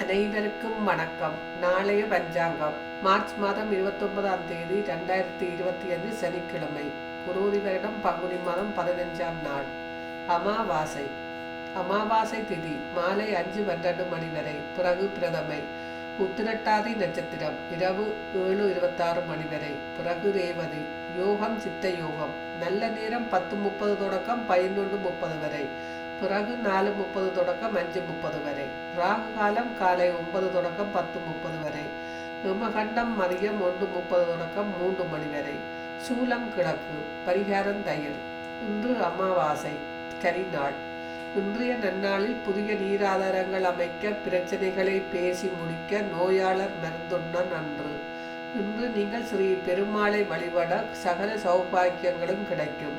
அனைவருக்கும் வணக்கம். நாளைய பஞ்சாங்கம். மார்ச் மாதம் இருபத்தொன்பதாம் தேதி ரெண்டாயிரத்தி இருபத்தி அஞ்சு சனிக்கிழமை. குரோதி வருடம் பங்குனி மாதம் பதினஞ்சாம் நாள். அமாவாசை. அமாவாசை திதி மாலை அஞ்சு பன்னெண்டு மணி வரை. பிறகு பிரதமை. உத்திரட்டாதி நட்சத்திரம் இரவு ஏழு இருபத்தாறு மணி வரை. பிறகு ரேவதி. யோகம் சித்த யோகம். நல்ல நேரம் பத்து முப்பது தொடக்கம் பதினொன்று முப்பது வரை. பிறகு நாலு முப்பது தொடக்கம் அஞ்சு முப்பது வரை. ராகு காலம் காலை ஒன்பது தொடக்கம் பத்து முப்பது வரை. ஹிமகண்டம் மதியம் ஒன்று முப்பது தொடக்கம் மூன்று மணி வரை. சூலம் கிழக்கு பரிகாரம் தயிர். இன்று அமாவாசை கரிநாள் இன்றைய நன்னாளில் புதிய நீராதாரங்கள் அமைக்க பிரச்சனைகளை பேசி முடிக்க நோயாளர் மருந்துண்ண நன்று. இன்று நீங்கள் ஸ்ரீ பெருமாளை வழிபட சகல சௌபாக்கியங்களும் கிடைக்கும்.